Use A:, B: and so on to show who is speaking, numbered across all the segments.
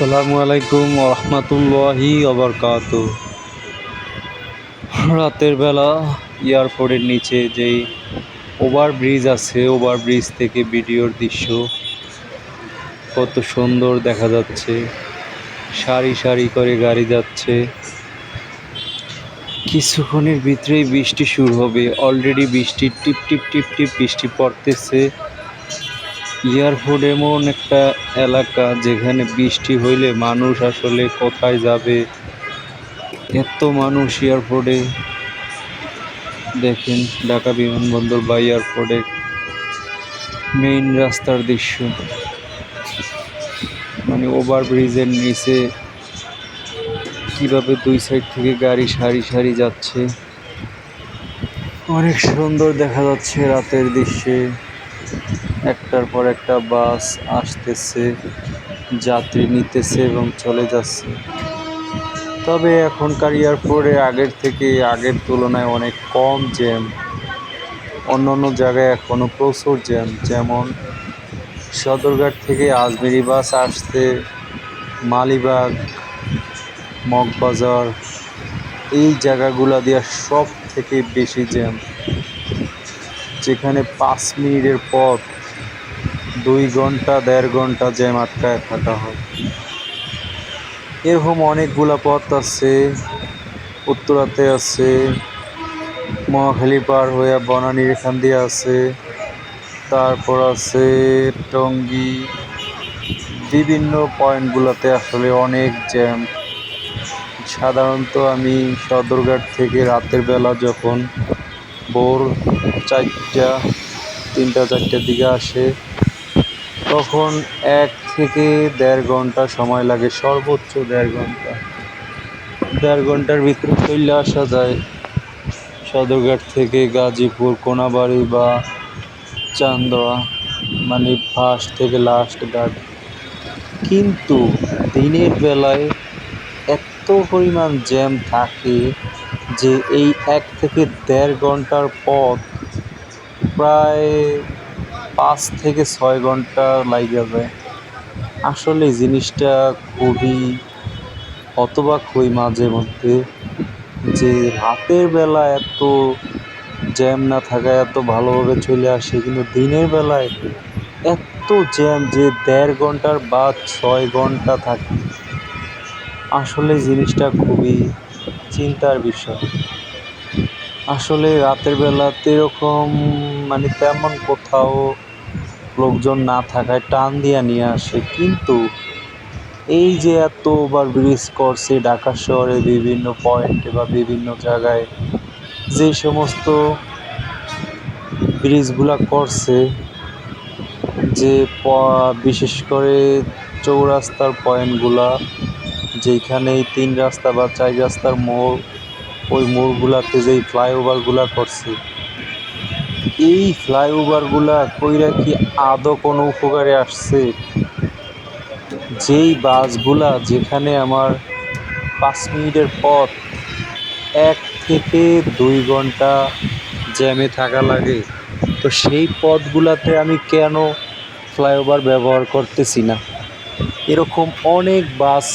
A: আসসালামু আলাইকুম রহমতুল্লাহি অবরকাত রাতের বেলা এয়ারপোর্টের নিচে যেই ওভার ব্রিজ আছে ওভার ব্রিজ থেকে ভিডিওর দৃশ্য কত সুন্দর দেখা যাচ্ছে। সারি সারি করে গাড়ি যাচ্ছে। কিছুক্ষণের ভিতরেই বৃষ্টি শুরু হবে। অলরেডি বৃষ্টি টিপ টিপ টিপ টিপ, বৃষ্টি পড়তেছে। এয়ারপোর্ট এমন একটা এলাকা যেখানে বৃষ্টি হইলে মানুষ আসলে কোথায় যাবে? এত মানুষ এয়ারপোর্টে দেখেন, ঢাকা বিমানবন্দর বা এয়ারপোর্টের মেইন রাস্তার দৃশ্য। মানে ওভার ব্রিজের নিচে কীভাবে দুই সাইড থেকে গাড়ি সারি সারি যাচ্ছে। অনেক সুন্দর দেখা যাচ্ছে রাতের দৃশ্যে। একটার পর একটা বাস আসতেছে, যাত্রী নিতেছে এবং চলে যাচ্ছে। তবে এখনকার এয়ারপোর্টে আগের থেকে আগের তুলনায় অনেক কম জ্যাম অন্য অন্য জায়গায় এখনও প্রচুর জ্যাম যেমন সদরঘাট থেকে আজমেরি বাস আসতে মালিবাগ, মগবাজার, এই জায়গাগুলো দিয়ে সব থেকে বেশি জ্যাম যেখানে পাঁচ মিনিটের পথ। দুই ঘণ্টা, দেড় ঘণ্টা জ্যাম আটকায় থাকা হয়। এরকম অনেকগুলা পথ আছে, উত্তরাতে আছে, মহাখালী পার হয়ে বনানীর এখান দিয়ে আছে, তারপর আছে টঙ্গী। বিভিন্ন পয়েন্টগুলোতে আসলে অনেক জ্যাম। সাধারণত আমি সদরঘাট থেকে রাতের বেলা যখন ভোর চারটা, তিনটা, চারটার দিকে আসে তখন এক থেকে দেড় ঘণ্টা সময় লাগে, সর্বোচ্চ দেড় ঘণ্টা। দেড় ঘণ্টার ভিতরে চলে আসা যায়। সদরঘাট থেকে গাজীপুর, কোনাবাড়ি বা চান্দোয়া মানে ফার্স্ট থেকে লাস্ট ঘাট। কিন্তু দিনের বেলায় এত পরিমাণ জ্যাম থাকে যে এই এক থেকে দেড় ঘণ্টার পথ প্রায় পাঁচ থেকে ছয় ঘণ্টা লাইগা যায় আসলে জিনিসটা খুবই হতবাক হই মাঝে মধ্যে যে রাতের বেলা এত জ্যাম না থাকায় এত ভালোভাবে চলে আসে, কিন্তু দিনের বেলায় এত জ্যাম যে দেড় ঘণ্টার বাদ ছয় ঘণ্টা থাকে, আসলে জিনিসটা খুবই চিন্তার বিষয়। আসলে রাতের বেলাতে এরকম মানে তেমন কোথাও লোকজন না থাকায় টান দিয়া নিয়ে আসে। কিন্তু এই যে এত ওভার ব্রিজ করছে ঢাকা শহরে বিভিন্ন পয়েন্টে বা বিভিন্ন জায়গায়, যে সমস্ত ব্রিজগুলা করছে, যে বিশেষ করে চৌরাস্তার পয়েন্টগুলা যেখানে তিন রাস্তা বা চার রাস্তার মোড়, ওই মোড়গুলাতে যেই ফ্লাইওভারগুলা করছে এই ফ্লাইওভারগুলা কইরা কি আদৌ কোনো উপকারে আসছে? যেই বাসগুলা যেখানে আমার পাঁচ মিনিটের পথ, এক থেকে দুই ঘণ্টা জ্যামে থাকা লাগে, তো সেই পথগুলাতে আমি কেন ফ্লাইওভার ব্যবহার করতেছি না? এরকম অনেক বাস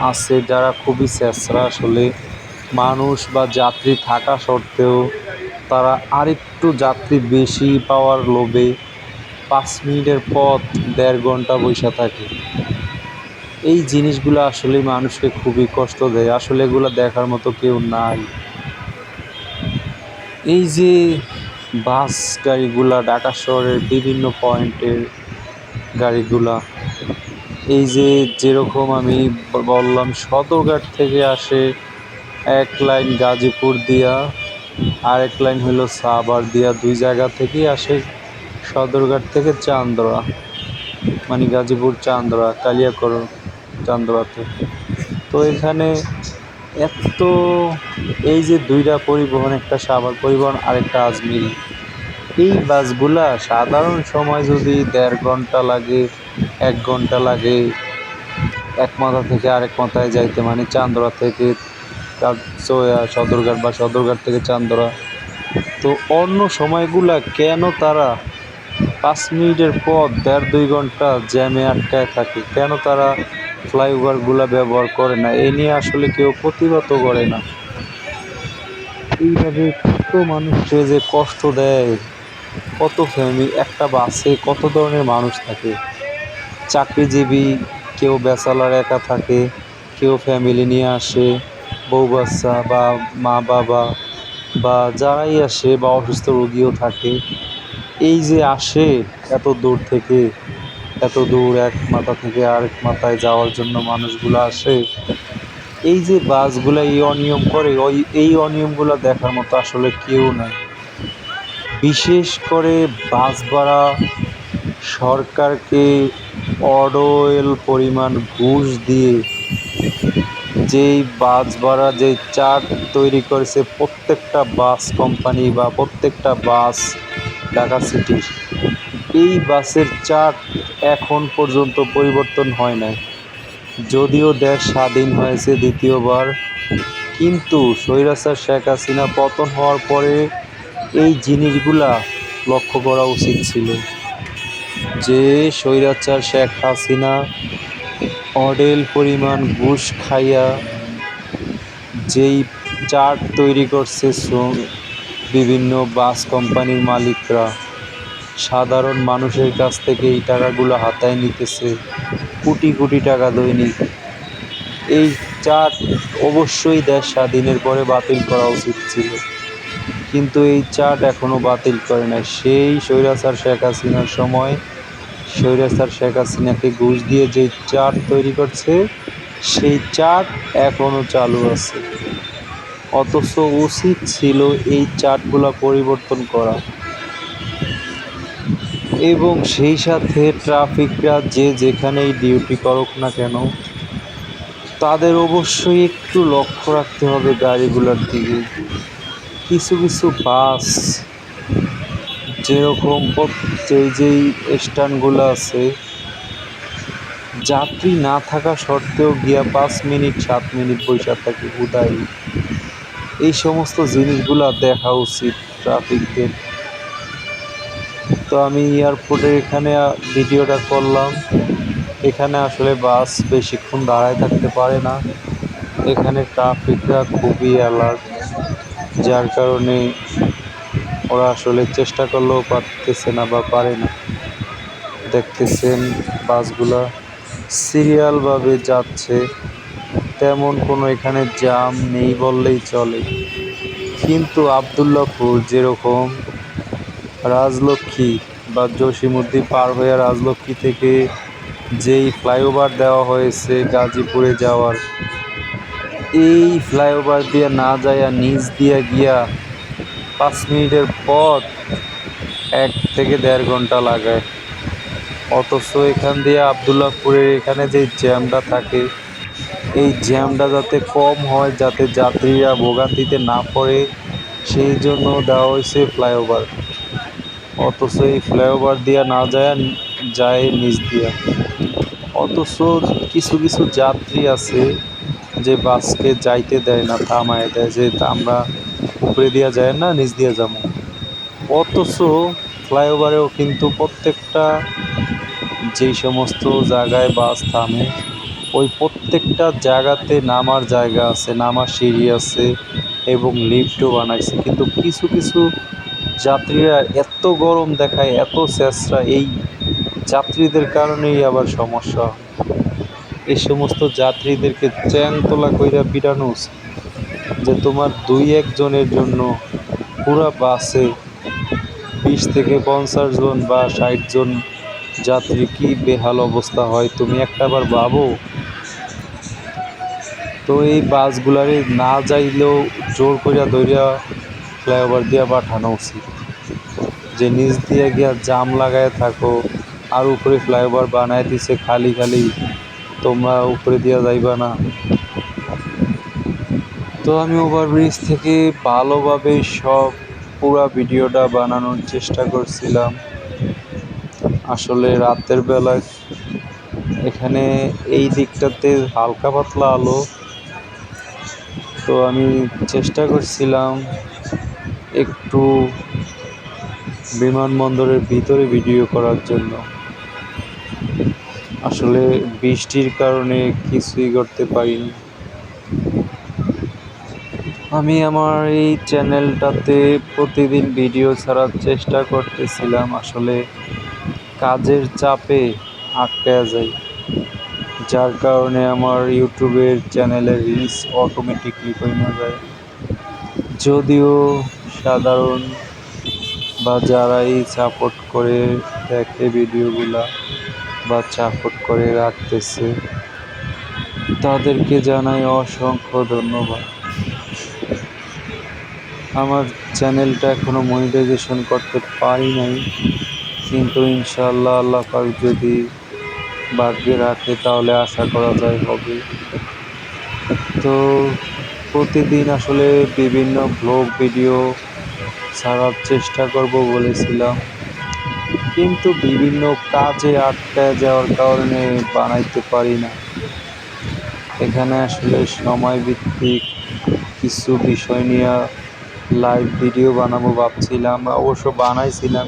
A: আছে যারা খুবই ছেঁচড়া আসলে মানুষ বা যাত্রী থাকা সত্ত্বেও তারা আরেকটু যাত্রী বেশি পাওয়ার লোভে পাঁচ মিনিটের পথ দেড় ঘণ্টা বসে থাকে। এই জিনিসগুলো আসলে মানুষকে খুবই কষ্ট দেয়। আসলে এগুলো দেখার মতো কেউ নাই। এই যে বাস গাড়িগুলা ঢাকা শহরের বিভিন্ন পয়েন্টের গাড়িগুলা, এই যে যেরকম আমি বললাম, সদরঘাট থেকে আসে এক লাইন গাজীপুর দিয়া আরেক লাইন হলো সাবার দিয়া দুই জায়গা থেকেই আসে সদরঘাট থেকে চান্দরা মানে গাজীপুর চান্দরা কালিয়াকরণ চান্দরাতে। তো এখানে এত এই যে দুইটা পরিবহন, একটা সাভার পরিবহন, আরেকটা আজমিরি। এই বাসগুলা সাধারণ সময় যদি দেড় ঘণ্টা লাগে, এক ঘণ্টা লাগে, এক মাথা থেকে আরেক মাথায় যাইতে মানে চান্দরা থেকে সদরঘাট বা সদরঘাট থেকে চান্দরা। তো অন্য সময়গুলা কেন তারা পাঁচ মিনিটের পর দেড় দুই ঘণ্টা জ্যামে আটকায় থাকে? কেন তারা ফ্লাইওভারগুলো ব্যবহার করে না? এ নিয়ে আসলে কেউ প্রতিবাদও করে না। এইভাবে কত মানুষকে যে কষ্ট দেয়, কত ফ্যামিলি একটা বাসে কত ধরনের মানুষ থাকে? চাকরিজীবী, কেউ ব্যাচেলার একা থাকে, কেউ ফ্যামিলি নিয়ে আসে। বউ বাচ্চা বা মা বাবা বা যারাই আসে বা অসুস্থ রোগীও থাকে, এই যে আসে এত দূর থেকে, এত দূর এক মাথা থেকে আরেক মাথায় যাওয়ার জন্য মানুষগুলো আসে, এই যে বাসগুলো এই অনিয়ম করে, ওই, এই অনিয়মগুলো দেখার মতো আসলে কেউ নাই। বিশেষ করে বাস ভাড়া, সরকারকে অডোয়েল পরিমাণ ঘুষ দিয়ে যেই বাস ভাড়া, যেই চার্ট তৈরি করেছে প্রত্যেকটা বাস কোম্পানি বা প্রত্যেকটা বাস ঢাকা সিটির এই বাসের চার্ট এখন পর্যন্ত পরিবর্তন হয় নাই। যদিও দেশ স্বাধীন হয়েছে দ্বিতীয়বার, কিন্তু স্বৈরাচার শেখ হাসিনা পতন হওয়ার পরে এই জিনিসগুলা লক্ষ্য করা উচিত ছিল যে স্বৈরাচার শেখ হাসিনা অডেল পরিমাণ ঘুষ খাইয়া যেই চার্ট তৈরি করছে শ্রম- বিভিন্ন বাস কোম্পানির মালিকরা, সাধারণ মানুষের কাছ থেকে এই টাকাগুলো হাতায় নিতেছে, কোটি কোটি টাকা দৈনিক। এই চার্ট অবশ্যই দেশ স্বাধীনের পরে বাতিল করা উচিত ছিল। কিন্তু এই চার্ট এখনও বাতিল করে নাই। সেই স্বৈরাচার শেখ হাসিনার সময় স্বৈরাচার শেখ হাসিনাকে ঘুষ দিয়ে যে চার্ট তৈরি করছে, সেই চার্ট এখনও চালু আছে। অথচ উচিত ছিল এই চার্টগুলো পরিবর্তন করা। এবং সেই সাথে ট্রাফিকরা যে যেখানেই ডিউটি করুক না কেন, তাদের অবশ্যই একটু লক্ষ্য রাখতে হবে গাড়িগুলোর দিকে। কিছু কিছু বাস যেরকম যেই যেই স্ট্যান্ডগুলো আছে, যাত্রী না থাকা সত্ত্বেও গিয়া পাঁচ মিনিট, সাত মিনিট বৈশা থাকে উদাই এই সমস্ত জিনিসগুলো দেখা উচিত ট্রাফিকদের তো আমি এয়ারপোর্টের এখানে ভিডিওটা করলাম। এখানে আসলে বাস বেশিক্ষণ দাঁড়ায় থাকতে পারে না। এখানে ট্রাফিকরা খুবই অ্যালার্ট যার কারণে ওরা আসলে চেষ্টা করলেও পারতেছে না বা পারে না। দেখতেছেন বাসগুলা সিরিয়ালভাবে যাচ্ছে, তেমন কোনো এখানে জাম নেই বললেই চলে। কিন্তু আবদুল্লাপুর যেরকম রাজলক্ষ্মী বা জসিমুদ্দিন পার হয়ে রাজলক্ষ্মী থেকে যেই ফ্লাইওভার দেওয়া হয়েছে গাজীপুরে যাওয়ার, এই ফ্লাইওভার দিয়ে না যাইয়া নিচ দিয়া গিয়া পাঁচ মিনিটের পথ এক থেকে দেড় ঘণ্টা লাগায়। অথচ এখান দিয়ে আবদুল্লাপুরের এখানে যে জ্যামটা থাকে, এই জ্যামটা যাতে কম হয়, যাতে যাত্রীরা ভোগান্তিতে না পড়ে, সেই জন্য দেওয়া হয়েছে ফ্লাইওভার। অথচ এই ফ্লাইওভার দিয়া না যায় যায় নিচ দিয়া। অথচ কিছু কিছু যাত্রী আছে যে বাসকে যাইতে দেয় না, থামায় দেয়, যে আমরা উপরে দিয়া যায় না, নিচ দিয়া যাব অথচ ফ্লাইওভারেও কিন্তু প্রত্যেকটা যেই সমস্ত জায়গায় বাস থামে, ওই প্রত্যেকটা জায়গাতে নামার জায়গা আছে, নামার সিঁড়ি আছে এবং লিফটও বানাইছে কিন্তু কিছু কিছু যাত্রীরা এত গরম দেখায়, এত চেঁচড়া এই যাত্রীদের কারণেই আবার সমস্যা। এই সমস্ত যাত্রীদেরকে চ্যাং তোলা কইরা পিটানো উচিত, যে তোমার দুই একজনের জন্য পুরা বাসে বিশ থেকে পঞ্চাশ জন বা ষাট জন যাত্রী কি বেহাল অবস্থা হয় তুমি একটাবার ভাবো? তো এই বাসগুলারে না যাইলেও জোর কইরা ধইরা ফ্লাইওভার দিয়া পাঠানো উচিত। যে নিচ দিয়ে গিয়া জাম লাগায় থাকো, আর উপরে ফ্লাইওভার বানায় দিছে খালি খালি। তোমরা উপরে দিয়া যাইবা না। তো আমি ওভারব্রিজ থেকে ভালোভাবে সব পুরা ভিডিওটা বানানোর চেষ্টা করছিলাম। আসলে রাতের বেলায় এখানে এই দিকটাতে হালকা পাতলা আলো। তো আমি চেষ্টা করছিলাম একটু বিমানবন্দরের ভিতরে ভিডিও করার জন্য। আসলে বৃষ্টির কারণে কিছুই করতে পারিনি। আমি আমার এই চ্যানেলটাতে প্রতিদিন ভিডিও ছাড়ার চেষ্টা করতেছিলাম, আসলে কাজের চাপে আটকে যাই, যার কারণে আমার ইউটিউবের চ্যানেলের রিচ অটোমেটিকলি কমে যায়। যদিও সাধারণ বা যারাই সাপোর্ট করে দেখে ভিডিওগুলা বা সাপোর্ট করে রাখতেছে। তাদেরকে জানাই অসংখ্য ধন্যবাদ। আমার চ্যানেলটা এখনও মনিটাইজেশন করতে পারি নাই, কিন্তু ইনশাল্লাহ আল্লাহ পাক যদি ভাগ্যে রাখে তাহলে আশা করা যায় হবে। তো প্রতিদিন আসলে বিভিন্ন ব্লগ ভিডিও ছাড়ার চেষ্টা করব বলেছিলাম। কিন্তু বিভিন্ন কাজে আটকে যাওয়ার কারণে বানাইতে পারি না। এখানে আসলে সময় ভিত্তিক কিছু বিষয় নিয়ে লাইভ ভিডিও বানাবো ভাবছিলাম, অবশ্য বানাইছিলাম।